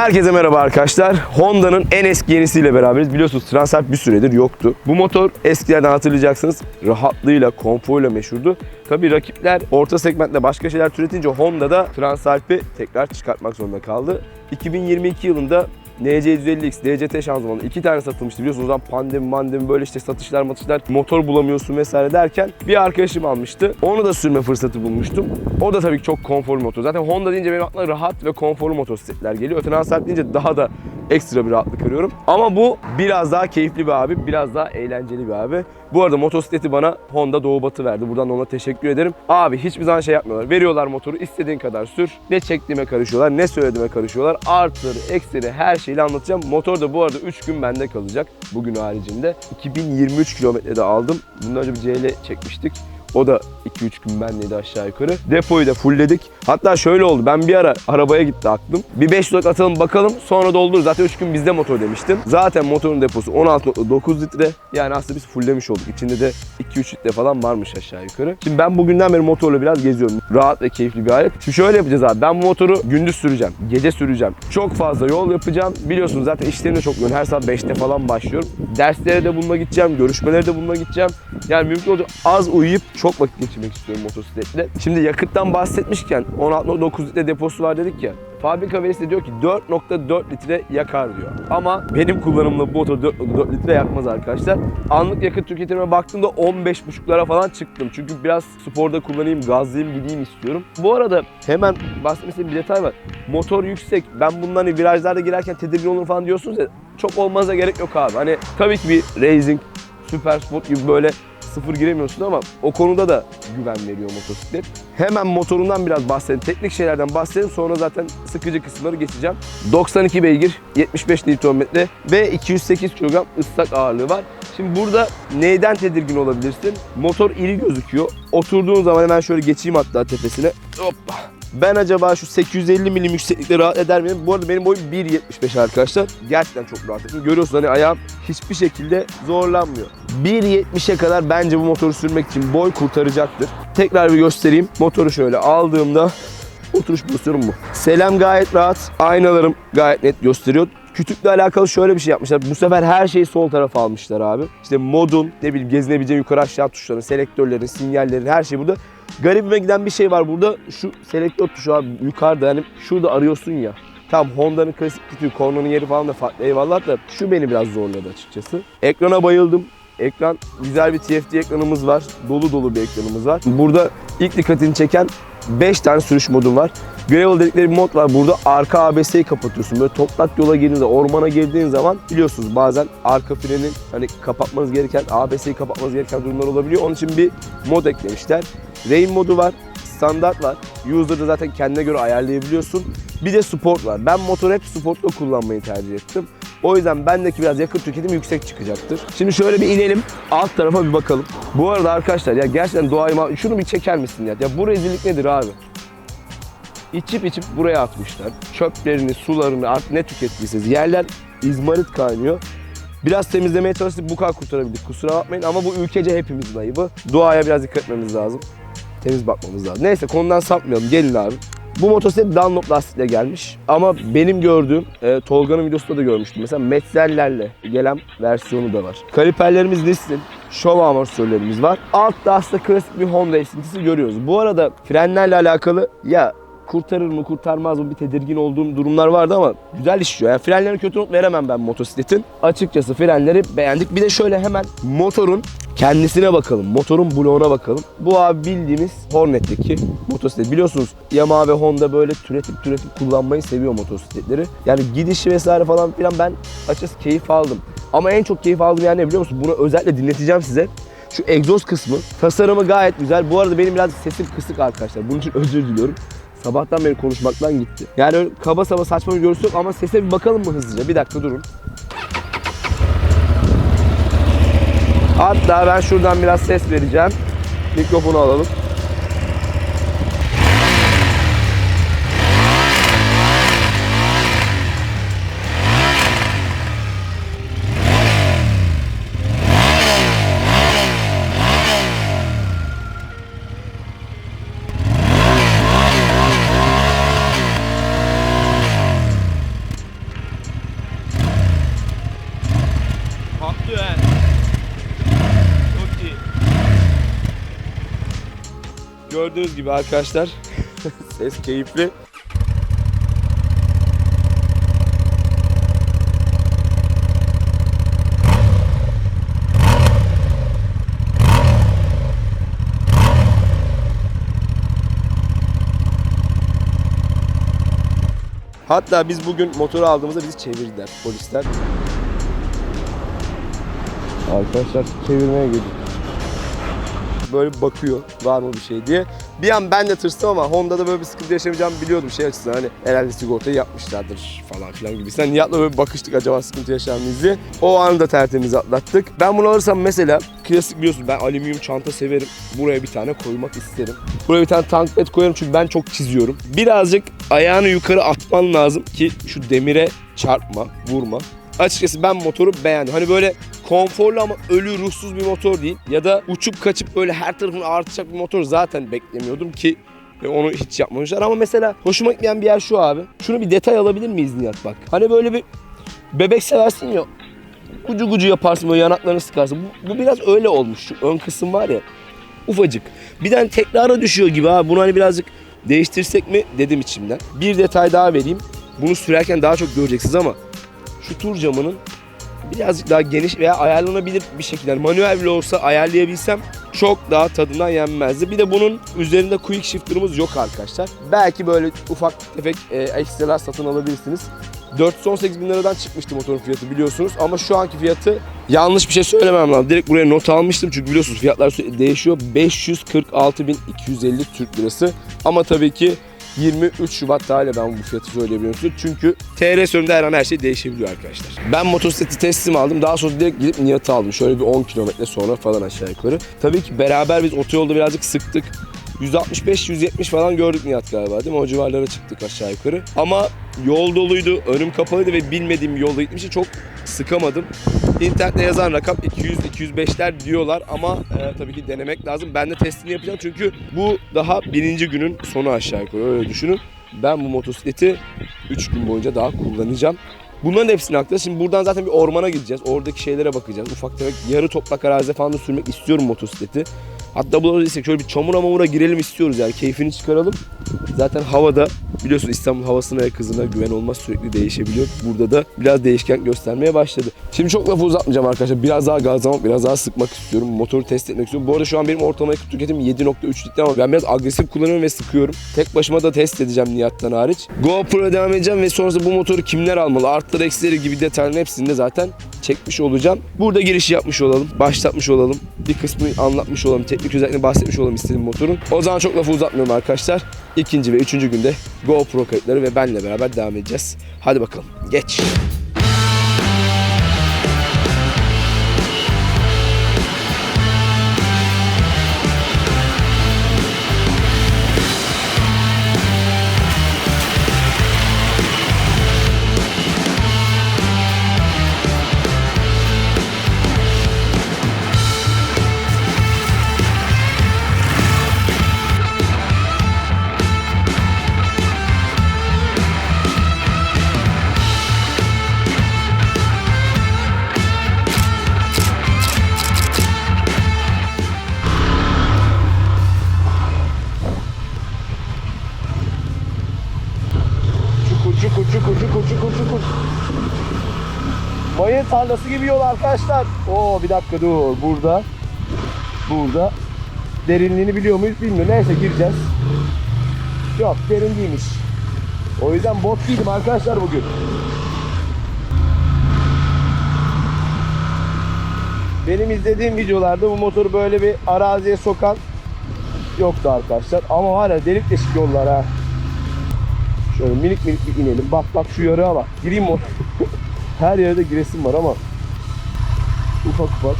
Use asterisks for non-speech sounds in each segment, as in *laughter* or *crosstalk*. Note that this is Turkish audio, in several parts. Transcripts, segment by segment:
Herkese merhaba arkadaşlar. Honda'nın en eski yenisiyle beraberiz. Biliyorsunuz Transalp bir süredir yoktu. Bu motor eskilerden hatırlayacaksınız. Rahatlığıyla, konforuyla meşhurdu. Tabii rakipler orta segmentte başka şeyler türetince Honda da Transalp'i tekrar çıkartmak zorunda kaldı. 2022 yılında NC150X, DCT şanzımanı iki tane satılmıştı. Biliyorsunuz zaman pandemi, mandemi böyle işte satışlar matışlar motor bulamıyorsun vesaire derken bir arkadaşım almıştı. Onu da sürme fırsatı bulmuştum. O da tabii ki çok konforlu motor. Zaten Honda deyince benim aklıma rahat ve konforlu motosikletler geliyor. Transalp deyince daha da ekstra bir rahatlık arıyorum. Ama bu biraz daha keyifli bir abi, biraz daha eğlenceli bir abi. Bu arada motosikleti bana Honda Doğu Batı verdi. Buradan da ona teşekkür ederim. Abi hiçbir zaman şey yapmıyorlar. Veriyorlar motoru istediğin kadar sür. Ne çektiğime karışıyorlar, ne söylediğime karışıyorlar. Artıları, eksileri her şeyi anlatacağım. Motor da bu arada 3 gün bende kalacak. Bugün haricinde. 2023 kilometrede aldım. Bundan önce bir CL çekmiştik. O da 2-3 gün bendeydi aşağı yukarı. Depoyu da fullledik. Hatta şöyle oldu. Ben bir ara arabaya gitti aklım. Bir 5 lira atalım bakalım sonra doldururuz. Zaten 3 gün bizde motor demiştim. Zaten motorun deposu 16.9 litre. Yani aslında biz fulllemiş olduk. İçinde de 2-3 litre falan varmış aşağı yukarı. Şimdi ben bugünden beri motorla biraz geziyorum. Rahat ve keyifli bir alet. Şimdi şöyle yapacağız abi. Ben bu motoru gündüz süreceğim. Gece süreceğim. Çok fazla yol yapacağım. Biliyorsunuz zaten işlerim de çok yoğun. Her saat 5'te falan başlıyorum. Derslere de bununla gideceğim. Görüşmelere de bununla gideceğim. Yani mümkün olunca az uyuyup çok vakit geçirmek istiyorum motosikletle. Şimdi yakıttan bahsetmişken 16.9 litre deposu var dedik ya. Fabrika verisi de diyor ki 4.4 litre yakar diyor. Ama benim kullanımla bu motor 4.4 litre yakmaz arkadaşlar. Anlık yakıt tüketimine baktığımda 15.5'lara falan çıktım. Çünkü biraz sporda kullanayım, gazlayayım, gideyim istiyorum. Bu arada hemen bahsetmek istediğim bir detay var. Motor yüksek. Ben bundan hani virajlarda girerken tedirgin olurum falan diyorsunuz ya. Çok olmaza gerek yok abi. Hani tabii ki bir racing, süper sport gibi böyle sıfır giremiyorsun ama o konuda da güven veriyor motosiklet. Hemen motorundan biraz bahsedelim. Teknik şeylerden bahsedelim. Sonra zaten sıkıcı kısımları geçeceğim. 92 beygir, 75 Nm ve 208 kilogram ıslak ağırlığı var. Şimdi burada neyden tedirgin olabilirsin? Motor iri gözüküyor. Oturduğun zaman hemen şöyle geçeyim hatta tepesine. Hoppa. Ben acaba şu 850 milim yükseklikte rahat eder miyim? Bu arada benim boyum 1.75 arkadaşlar. Gerçekten çok rahat ediyorum. Görüyorsunuz hani ayağım hiçbir şekilde zorlanmıyor. 1.70'e kadar bence bu motoru sürmek için boy kurtaracaktır. Tekrar bir göstereyim. Motoru şöyle aldığımda oturuş pozisyonum bu. Selam gayet rahat. Aynalarım gayet net gösteriyor. Kütükle alakalı şöyle bir şey yapmışlar. Bu sefer her şeyi sol tarafa almışlar abi. İşte modun, ne bileyim gezinebileceğin yukarı aşağı tuşların, selektörlerin, sinyallerin her şey burada. Garibime giden bir şey var burada. Şu selektör tuşu abi yukarıda yani şurada arıyorsun ya. Tam Honda'nın klasik kütüğü, kornanın yeri falan da farklı eyvallah da şu beni biraz zorladı açıkçası. Ekrana bayıldım. Ekran güzel bir TFT ekranımız var. Dolu dolu bir ekranımız var. Burada ilk dikkatini çeken 5 tane sürüş modum var. Gravel dedikleri bir mod var. Burada arka ABS'yi kapatıyorsun. Böyle toprak yola girdiğinde, ormana girdiğin zaman biliyorsunuz bazen arka frenin hani kapatmanız gereken, ABS'yi kapatmanız gereken durumlar olabiliyor. Onun için bir mod eklemişler. Rain modu var. Standart var. User'da zaten kendine göre ayarlayabiliyorsun. Bir de sport var. Ben motoru hep sportla kullanmayı tercih ettim. O yüzden bendeki biraz yakıt tüketimi yüksek çıkacaktır. Şimdi şöyle bir inelim. Alt tarafa bir bakalım. Bu arada arkadaşlar ya gerçekten doğayı şunu bir çeker misin ya? Ya bu rezillik nedir abi? İçip içip buraya atmışlar. Çöplerini, sularını artık ne tükettiyseniz. Yerler izmarit kaynıyor. Biraz temizlemeye çalıştık bu kadar kurtarabildik. Kusura bakmayın ama bu ülkece hepimizin ayıbı. Doğaya biraz dikkat etmemiz lazım. Temiz bakmamız lazım. Neyse konudan sapmayalım. Gelin abi. Bu motosiklet Dunlop lastikle gelmiş. Ama benim gördüğüm, e, Tolga'nın videosunda da görmüştüm. Mesela metzellerle gelen versiyonu da var. Kaliperlerimiz Nissin. Show amortisörlerimiz var. Altta aslında klasik bir Honda esintisi görüyoruz. Bu arada frenlerle alakalı ya kurtarır mı kurtarmaz mı bir tedirgin olduğum durumlar vardı ama güzel işliyor. Yani frenlerine kötü not veremem ben motosikletin. Açıkçası frenleri beğendik. Bir de şöyle hemen motorun kendisine bakalım. Motorun bloğuna bakalım. Bu abi bildiğimiz Hornet'teki motosiklet. Biliyorsunuz Yamaha ve Honda böyle türetip türetip kullanmayı seviyor motosikletleri. Yani gidişi vesaire falan filan ben açıkçası keyif aldım. Ama en çok keyif aldığım yer ne biliyor musun? Bunu özellikle dinleteceğim size. Şu egzoz kısmı. Tasarımı gayet güzel. Bu arada benim biraz sesim kısık arkadaşlar. Bunun için özür diliyorum. Sabahtan beri konuşmaktan gitti. Yani öyle kaba saba saçma bir görüntü yok ama sese bir bakalım mı hızlıca? Bir dakika durun. Hatta ben şuradan biraz ses vereceğim. Mikrofonu alalım. Gördüğünüz gibi arkadaşlar *laughs* ses keyifli. Hatta biz bugün motoru aldığımızda bizi çevirdiler polisler. Arkadaşlar çevirmeye gidiyor. Böyle bakıyor var mı bir şey diye. Bir an ben de tırstım ama Honda'da böyle bir sıkıntı yaşamayacağımı biliyordum şey açısından hani herhalde sigortayı yapmışlardır falan filan gibisinden. Nihat'la böyle bakıştık acaba sıkıntı yaşar mıyız diye. O anı da tertemiz atlattık. Ben bunu alırsam mesela klasik biliyorsun ben alüminyum çanta severim. Buraya bir tane koymak isterim. Buraya bir tane tank bed koyarım çünkü ben çok çiziyorum. Birazcık ayağını yukarı atman lazım ki şu demire çarpma, vurma. Açıkçası ben motoru beğendim. Hani böyle konforlu ama ölü ruhsuz bir motor değil. Ya da uçup kaçıp böyle her tarafını ağrıtacak bir motor zaten beklemiyordum ki e, onu hiç yapmamışlar. Ama mesela hoşuma gitmeyen bir yer şu abi. Şunu bir detay alabilir miyiz Nihat bak. Hani böyle bir bebek seversin ya. Gucu gucu yaparsın böyle yanaklarını sıkarsın. Bu, bu biraz öyle olmuş. Şu ön kısım var ya ufacık. Bir tane tekrara düşüyor gibi abi. Bunu hani birazcık değiştirsek mi dedim içimden. Bir detay daha vereyim. Bunu sürerken daha çok göreceksiniz ama şu tur camının birazcık daha geniş veya ayarlanabilir bir şekilde yani manuel bile olsa ayarlayabilsem çok daha tadından yenmezdi. Bir de bunun üzerinde quick shifter'ımız yok arkadaşlar. Belki böyle ufak tefek e, ekstralar satın alabilirsiniz. 418 bin liradan çıkmıştı motorun fiyatı biliyorsunuz ama şu anki fiyatı yanlış bir şey söylemem lazım. Direkt buraya not almıştım çünkü biliyorsunuz fiyatlar değişiyor. 546.250 Türk lirası ama tabii ki 23 Şubat tarihiyle ben bu fiyatı söyleyebiliyorum. Çünkü TR sürümde her an her şey değişebiliyor arkadaşlar. Ben motosikleti teslim aldım. Daha sonra direkt gidip Nihat'ı aldım. Şöyle bir 10 kilometre sonra falan aşağı yukarı. Tabii ki beraber biz otoyolda birazcık sıktık. 165-170 falan gördük Nihat galiba değil mi? O civarlara çıktık aşağı yukarı. Ama yol doluydu, önüm kapalıydı ve bilmediğim yolda gitmişti. Çok sıkamadım. İnternette yazan rakam 200-205'ler diyorlar ama e, tabii ki denemek lazım. Ben de testini yapacağım çünkü bu daha birinci günün sonu aşağı yukarı öyle düşünün. Ben bu motosikleti 3 gün boyunca daha kullanacağım. Bunların hepsini aktarız. Şimdi buradan zaten bir ormana gideceğiz. Oradaki şeylere bakacağız. Ufak tefek yarı toplak arazide falan da sürmek istiyorum motosikleti. Hatta bulabilirsek şöyle bir çamura mamura girelim istiyoruz yani keyfini çıkaralım. Zaten havada biliyorsun İstanbul havasına ve kızına güven olmaz sürekli değişebiliyor. Burada da biraz değişken göstermeye başladı. Şimdi çok lafı uzatmayacağım arkadaşlar. Biraz daha gazlamak, biraz daha sıkmak istiyorum. Motoru test etmek istiyorum. Bu arada şu an benim ortalama yakıt tüketim 7.3 litre ama ben biraz agresif kullanıyorum ve sıkıyorum. Tek başıma da test edeceğim Nihat'tan hariç. GoPro'ya devam edeceğim ve sonrasında bu motoru kimler almalı, artları eksileri gibi detayların hepsini de zaten çekmiş olacağım. Burada girişi yapmış olalım, başlatmış olalım. Bir kısmını anlatmış olalım, teknik özellikle bahsetmiş olalım istediğim motorun. O zaman çok lafı uzatmıyorum arkadaşlar. İkinci ve üçüncü günde GoPro kayıtları ve benle beraber devam edeceğiz. Hadi bakalım, geç. Tarlası gibi yol arkadaşlar. Oo bir dakika dur burada. Burada. Derinliğini biliyor muyuz bilmiyorum. Neyse gireceğiz. Yok derin değilmiş. O yüzden bot giydim arkadaşlar bugün. Benim izlediğim videolarda bu motoru böyle bir araziye sokan yoktu arkadaşlar. Ama ya delik deşik yollar ha. Şöyle minik minik bir inelim. Bak bak şu yarığa bak. Gireyim mi? Her yerde giresim var ama ufak ufak.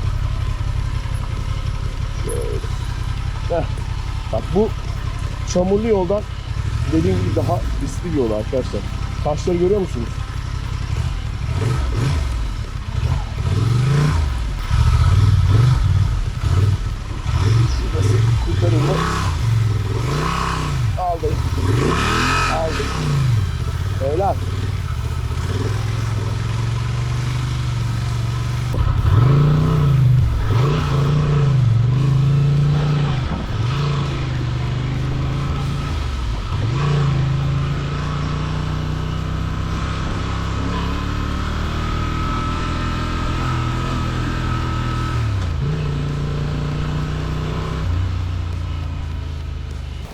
Şöyle. Heh. Bak bu çamurlu yoldan dediğim gibi daha riskli bir yol arkadaşlar. Taşları görüyor musunuz? Şurası kurtarılma. Aldım. Aldım. Beyler.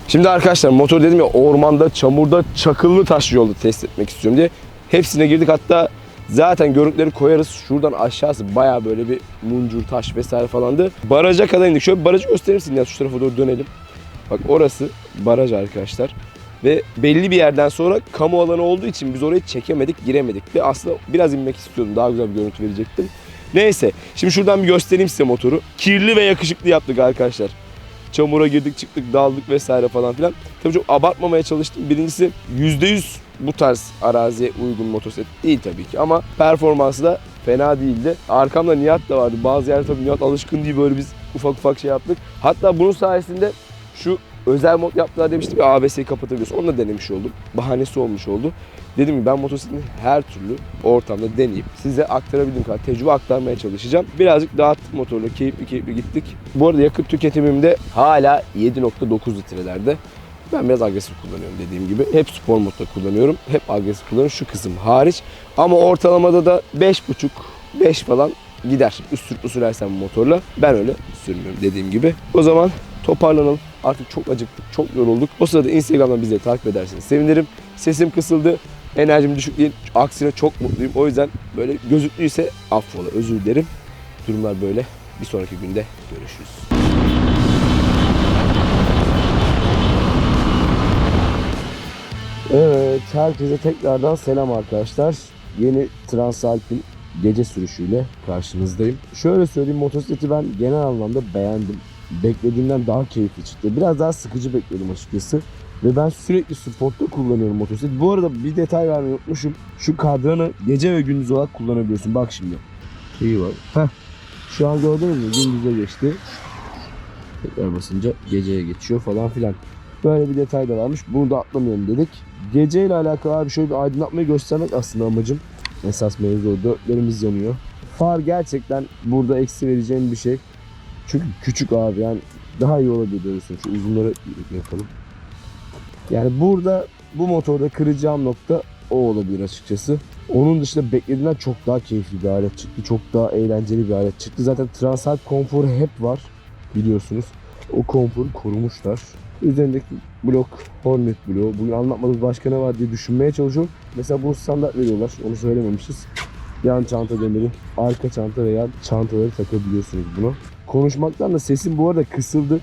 Şimdi arkadaşlar motor dedim ya ormanda, çamurda, çakıllı taş yolda test etmek istiyorum diye. Hepsine girdik hatta zaten görüntüleri koyarız. Şuradan aşağısı baya böyle bir muncur taş vesaire falandı. Baraja kadar indik. Şöyle barajı gösterir misin ya şu tarafa doğru dönelim. Bak orası baraj arkadaşlar. Ve belli bir yerden sonra kamu alanı olduğu için biz orayı çekemedik, giremedik. Ve aslında biraz inmek istiyordum. Daha güzel bir görüntü verecektim. Neyse. Şimdi şuradan bir göstereyim size motoru. Kirli ve yakışıklı yaptık arkadaşlar. Çamura girdik, çıktık, daldık vesaire falan filan. Tabii çok abartmamaya çalıştım. Birincisi %100 bu tarz araziye uygun motosiklet değil tabii ki. Ama performansı da fena değildi. Arkamda Nihat da vardı. Bazı yerde tabii Nihat alışkın değil böyle biz ufak ufak şey yaptık. Hatta bunun sayesinde şu özel mod yaptılar demiştim ya ABS'yi kapatabiliyorsun. Onu da denemiş oldum. Bahanesi olmuş oldu. Dedim ki ben motosikletin her türlü ortamda deneyip size aktarabildiğim kadar tecrübe aktarmaya çalışacağım. Birazcık dağıttık motorla keyifli keyifli gittik. Bu arada yakıt tüketimim de hala 7.9 litrelerde. Ben biraz agresif kullanıyorum dediğim gibi. Hep spor modda kullanıyorum. Hep agresif kullanıyorum şu kısım hariç. Ama ortalamada da 5.5 5 falan gider. Üstürtlü sürersem motorla. Ben öyle sürmüyorum dediğim gibi. O zaman toparlanalım. Artık çok acıktık, çok yorulduk. O sırada Instagram'dan bizi takip ederseniz sevinirim. Sesim kısıldı. Enerjim düşük değil. Aksine çok mutluyum. O yüzden böyle gözüklüyse affola. Özür dilerim. Durumlar böyle. Bir sonraki günde görüşürüz. Evet, herkese tekrardan selam arkadaşlar. Yeni Transalp'in gece sürüşüyle karşınızdayım. Şöyle söyleyeyim, motosikleti ben genel anlamda beğendim. Beklediğimden daha keyifli çıktı. Biraz daha sıkıcı bekliyordum açıkçası. Ve ben sürekli sportta kullanıyorum motosiklet. Bu arada bir detay vermeyi unutmuşum. Şu kadranı gece ve gündüz olarak kullanabiliyorsun. Bak şimdi. Şeyi var. Heh. Şu an gördünüz mü? Gündüze geçti. Tekrar basınca geceye geçiyor falan filan. Böyle bir detay da varmış. Bunu da atlamayalım dedik. Geceyle alakalı abi şöyle bir aydınlatmayı göstermek aslında amacım. Esas mevzu o. Dörtlerimiz yanıyor. Far gerçekten burada eksi vereceğim bir şey. Çünkü küçük abi yani daha iyi olabilir diyorsun. Şu uzunları yapalım. Yani burada bu motorda kıracağım nokta o olabilir açıkçası. Onun dışında beklediğimden çok daha keyifli bir alet çıktı. Çok daha eğlenceli bir alet çıktı. Zaten Transalp konforu hep var biliyorsunuz. O konforu korumuşlar. Üzerindeki blok Hornet bloğu. Bugün anlatmadığımız başka ne var diye düşünmeye çalışıyorum. Mesela bunu standart veriyorlar. Onu söylememişiz. Yan çanta demiri, arka çanta ve yan çantaları takabiliyorsunuz buna. Konuşmaktan da sesim bu arada kısıldı.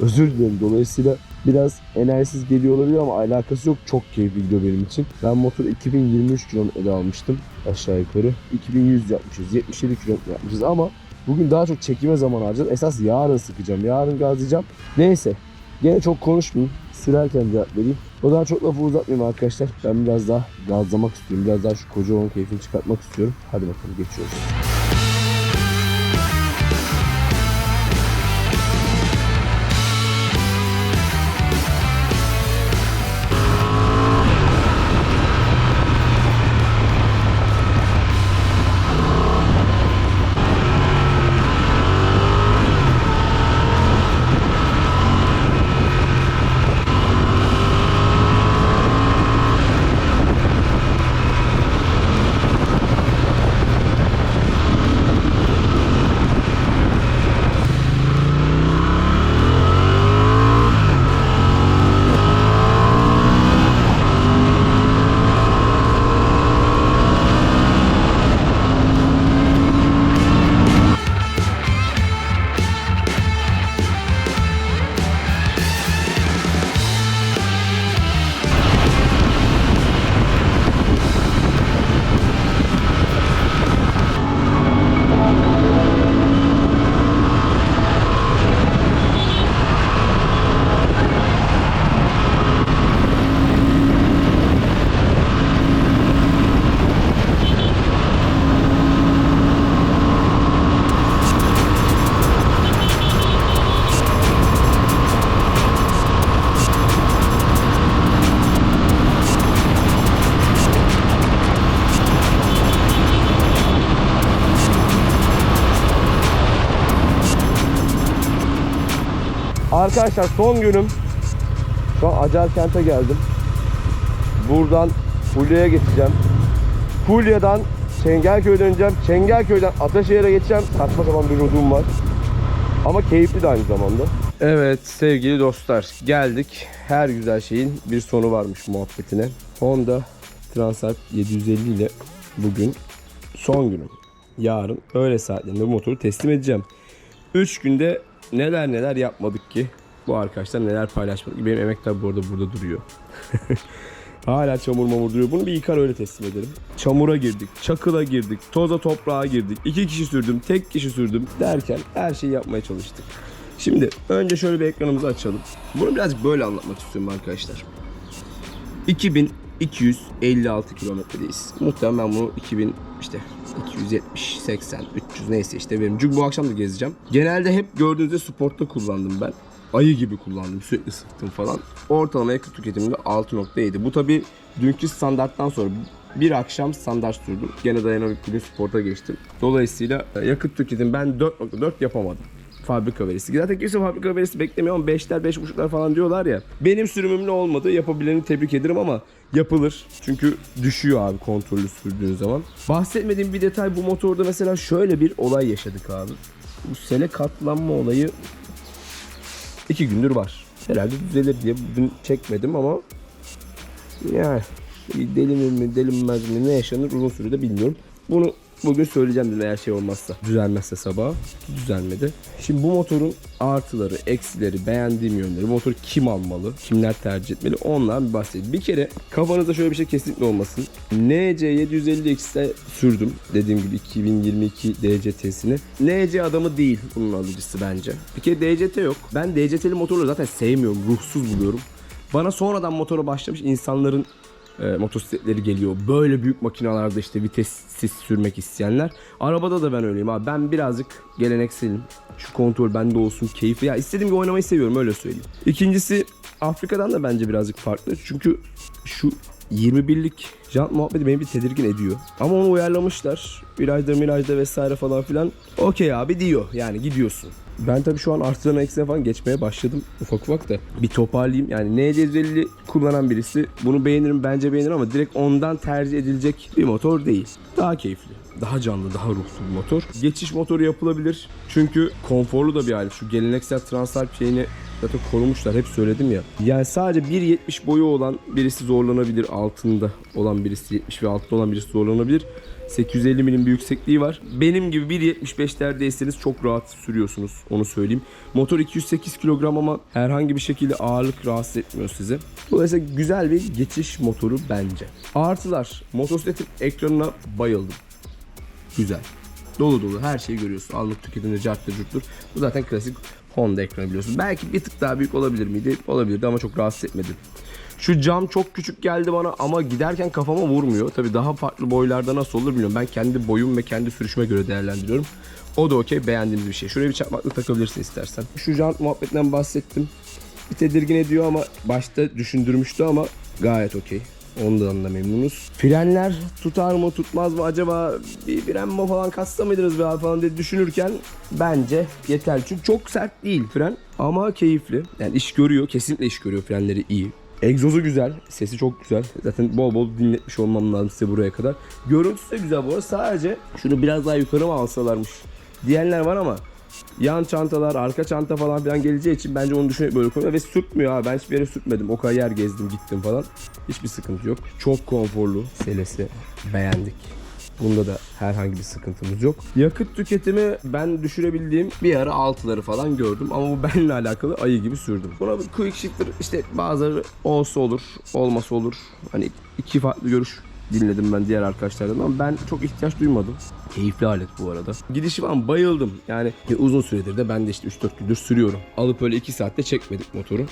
Özür dilerim. Dolayısıyla biraz enerjisiz geliyor olabilir ama alakası yok. Çok keyifli gidiyor benim için. Ben motoru 2023 kilometrede almıştım aşağı yukarı. 2100 yapmışız. 77 kilometre yapmışız ama bugün daha çok çekime zaman harcadım. Esas yarın sıkacağım. Yarın gazlayacağım. Neyse. Gene çok konuşmayayım. Sürerken cevap vereyim. O zaman çok lafı uzatmayayım arkadaşlar. Ben biraz daha gazlamak istiyorum. Biraz daha şu koca olan keyfini çıkartmak istiyorum. Hadi bakalım geçiyoruz. Arkadaşlar son günüm. Şu an Acarkent'e geldim. Buradan Fulya'ya geçeceğim. Fulya'dan Çengelköy'e döneceğim. Çengelköy'den Ataşehir'e geçeceğim. Saçma sapan bir rodum var. Ama keyifli de aynı zamanda. Evet sevgili dostlar geldik. Her güzel şeyin bir sonu varmış muhabbetine. Honda Transalp 750 ile bugün son günüm. Yarın öğle saatlerinde bu motoru teslim edeceğim. 3 günde neler neler yapmadık ki. Bu arkadaşlar neler paylaşmadık. Benim emekler bu arada burada duruyor. *laughs* Hala çamur mamur duruyor. Bunu bir yıkar öyle teslim edelim. Çamura girdik, çakıla girdik, toza toprağa girdik. İki kişi sürdüm, tek kişi sürdüm derken her şeyi yapmaya çalıştık. Şimdi önce şöyle bir ekranımızı açalım. Bunu birazcık böyle anlatmak istiyorum arkadaşlar. 2256 kilometredeyiz. Muhtemelen bunu 2000 işte 270, 80, 300 neyse işte benim. Çünkü bu akşam da gezeceğim. Genelde hep gördüğünüzde sportta kullandım ben. Ayı gibi kullandım. Sürekli sıktım falan. Ortalama yakıt tüketiminde 6.7. Bu tabi dünkü standarttan sonra bir akşam standart sürdüm. Gene dayanıklı bir sporta geçtim. Dolayısıyla e, yakıt tüketimi ben 4.4 yapamadım fabrika verisi. Zaten kimse fabrika verisi beklemiyor ama 5'ler 5.5'lar falan diyorlar ya. Benim sürümümle olmadı. Yapabileni tebrik ederim ama yapılır. Çünkü düşüyor abi kontrollü sürdüğün zaman. Bahsetmediğim bir detay bu motorda mesela şöyle bir olay yaşadık abi. Bu sele katlanma olayı iki gündür var. Herhalde düzelir diye bugün çekmedim ama yani delinir mi delinmez mi ne yaşanır uzun sürede bilmiyorum. Bunu bugün söyleyeceğim dedim eğer şey olmazsa. Düzelmezse sabah. Düzelmedi. Şimdi bu motorun artıları, eksileri, beğendiğim yönleri, bu motoru kim almalı, kimler tercih etmeli ondan bir bahsedeyim. Bir kere kafanızda şöyle bir şey kesinlikle olmasın. NC 750X'te sürdüm. Dediğim gibi 2022 DCT'sini. NC adamı değil bunun alıcısı bence. Bir kere DCT yok. Ben DCT'li motorları zaten sevmiyorum. Ruhsuz buluyorum. Bana sonradan motora başlamış insanların e, motosikletleri geliyor. Böyle büyük makinalarda işte vitessiz sürmek isteyenler. Arabada da ben öyleyim abi. Ben birazcık gelenekselim. Şu kontrol bende olsun, keyifli. Ya istediğim gibi oynamayı seviyorum öyle söyleyeyim. İkincisi Afrika'dan da bence birazcık farklı. Çünkü şu 21'lik jant muhabbeti beni bir tedirgin ediyor. Ama onu uyarlamışlar. Virajda mirajda vesaire falan filan. Okey abi diyor. Yani gidiyorsun. Ben tabii şu an artıdan eksiğe falan geçmeye başladım ufak ufak da. Bir toparlayayım. Yani NC150 kullanan birisi bunu beğenirim bence beğenir ama direkt ondan tercih edilecek bir motor değil. Daha keyifli. Daha canlı, daha ruhlu bir motor. Geçiş motoru yapılabilir. Çünkü konforlu da bir alet. Şu geleneksel Transalp şeyini zaten korumuşlar. Hep söyledim ya. Yani sadece 1.70 boyu olan birisi zorlanabilir. Altında olan birisi 70 ve altta olan birisi zorlanabilir. 850 milim bir yüksekliği var. Benim gibi 1.75'lerdeyseniz çok rahat sürüyorsunuz. Onu söyleyeyim. Motor 208 kilogram ama herhangi bir şekilde ağırlık rahatsız etmiyor sizi. Dolayısıyla güzel bir geçiş motoru bence. Artılar. Motosikletin ekranına bayıldım. Güzel. Dolu dolu her şeyi görüyorsun. Anlık tüketimde carttır curttur. Bu zaten klasik Honda ekranı biliyorsun. Belki bir tık daha büyük olabilir miydi? Olabilirdi ama çok rahatsız etmedi. Şu cam çok küçük geldi bana ama giderken kafama vurmuyor. Tabi daha farklı boylarda nasıl olur bilmiyorum. Ben kendi boyum ve kendi sürüşüme göre değerlendiriyorum. O da okey beğendiğimiz bir şey. Şuraya bir çakmaklık takabilirsin istersen. Şu jant muhabbetinden bahsettim. Bir tedirgin ediyor ama başta düşündürmüştü ama gayet okey. Ondan da memnunuz. Frenler tutar mı tutmaz mı acaba bir fren mi falan kasta mıydınız be falan diye düşünürken bence yeterli. Çünkü çok sert değil fren ama keyifli. Yani iş görüyor. Kesinlikle iş görüyor. Frenleri iyi. Egzozu güzel. Sesi çok güzel. Zaten bol bol dinletmiş olmam lazım size buraya kadar. Görüntüsü de güzel bu arada. Sadece şunu biraz daha yukarı mı alsalarmış diyenler var ama yan çantalar, arka çanta falan filan geleceği için bence onu düşünerek böyle koyuyor ve sürtmüyor ha. Ben hiçbir yere sürtmedim. O kadar yer gezdim gittim falan. Hiçbir sıkıntı yok. Çok konforlu. Selesi beğendik. Bunda da herhangi bir sıkıntımız yok. Yakıt tüketimi ben düşürebildiğim bir ara 6'ları falan gördüm ama bu *laughs* benimle alakalı ayı gibi sürdüm. Buna bir quick shifter işte bazıları olsa olur, olmasa olur. Hani iki farklı görüş dinledim ben diğer arkadaşlardan ama ben çok ihtiyaç duymadım. Keyifli alet bu arada. Gidişi falan bayıldım. Yani uzun süredir de ben de işte 3-4 gündür sürüyorum. Alıp öyle 2 saatte çekmedik motoru.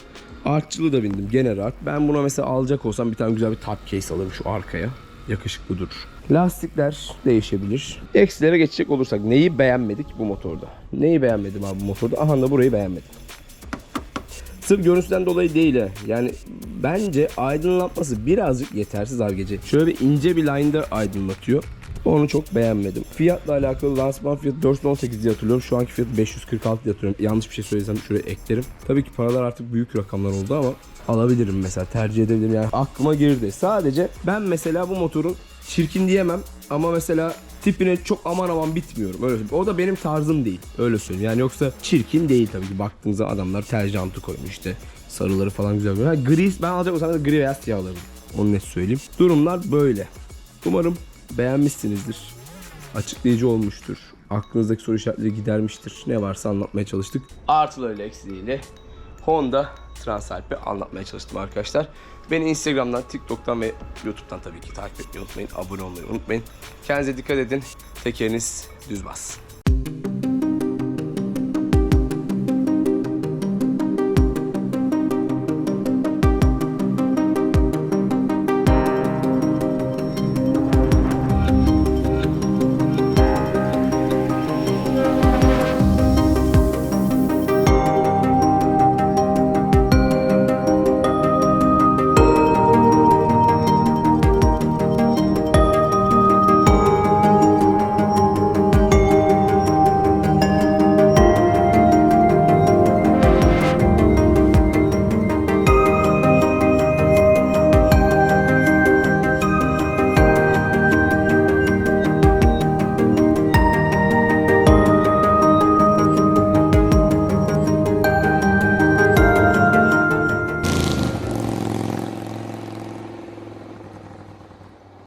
Artçılı da bindim gene rahat. Ben buna mesela alacak olsam bir tane güzel bir top case alırım şu arkaya. Yakışıklı durur. Lastikler değişebilir. Eksilere geçecek olursak neyi beğenmedik bu motorda? Neyi beğenmedim abi bu motorda? Aha da burayı beğenmedim. Sırf görüntüden dolayı değil he. Yani bence aydınlatması birazcık yetersiz abi. Şöyle bir ince bir line'da aydınlatıyor. Onu çok beğenmedim. Fiyatla alakalı lansman fiyatı 418 diye hatırlıyorum. Şu anki fiyatı 546 diye hatırlıyorum. Yanlış bir şey söylesem şuraya eklerim. Tabii ki paralar artık büyük rakamlar oldu ama alabilirim mesela tercih edebilirim yani aklıma girdi. Sadece ben mesela bu motorun çirkin diyemem ama mesela tipine çok aman aman bitmiyorum. Öyle söyleyeyim. O da benim tarzım değil. Öyle söyleyeyim. Yani yoksa çirkin değil tabii ki. Baktığınızda adamlar tel jantı koymuş işte. Sarıları falan güzel. Ha, gri, ben alacak olsam da gri veya siyah alırım. Onu net söyleyeyim. Durumlar böyle. Umarım beğenmişsinizdir. Açıklayıcı olmuştur. Aklınızdaki soru işaretleri gidermiştir. Ne varsa anlatmaya çalıştık. Artılarıyla eksiğiyle Honda Transalp'i anlatmaya çalıştım arkadaşlar. Beni Instagram'dan, TikTok'tan ve YouTube'dan tabii ki takip etmeyi unutmayın. Abone olmayı unutmayın. Kendinize dikkat edin. Tekeriniz düz bas.